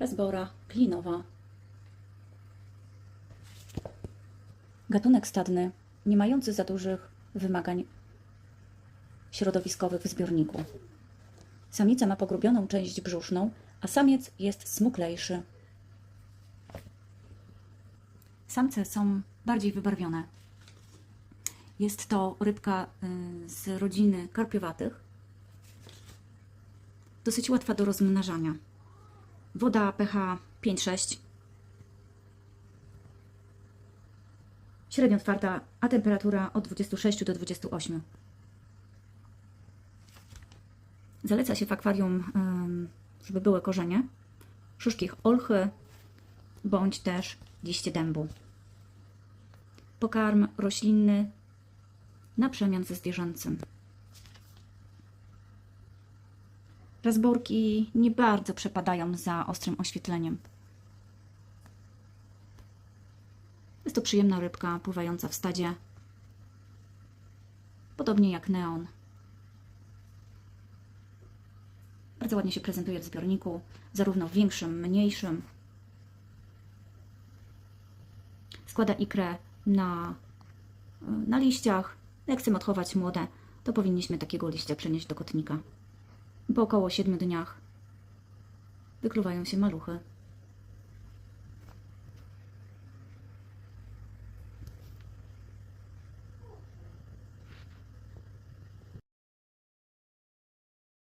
Razbora klinowa. Gatunek stadny, nie mający za dużych wymagań środowiskowych w zbiorniku. Samica ma pogrubioną część brzuszną, a samiec jest smuklejszy. Samce są bardziej wybarwione. Jest to rybka y, z rodziny karpiowatych. Dosyć łatwa do rozmnażania. Woda pH 5-6. Średnio twarda, a temperatura od 26 do 28. Zaleca się w akwarium, żeby były korzenie, szyszki olchy, bądź też liście dębu. Pokarm roślinny na przemian ze zwierzęcym. Razborki nie bardzo przepadają za ostrym oświetleniem. Jest to przyjemna rybka pływająca w stadzie, podobnie jak neon. Bardzo ładnie się prezentuje w zbiorniku, zarówno w większym, mniejszym. Składa ikrę na, na liściach. Jak chcemy odchować młode, to powinniśmy takiego liścia przenieść do kotnika. Po około 7 dniach wykluwają się maluchy.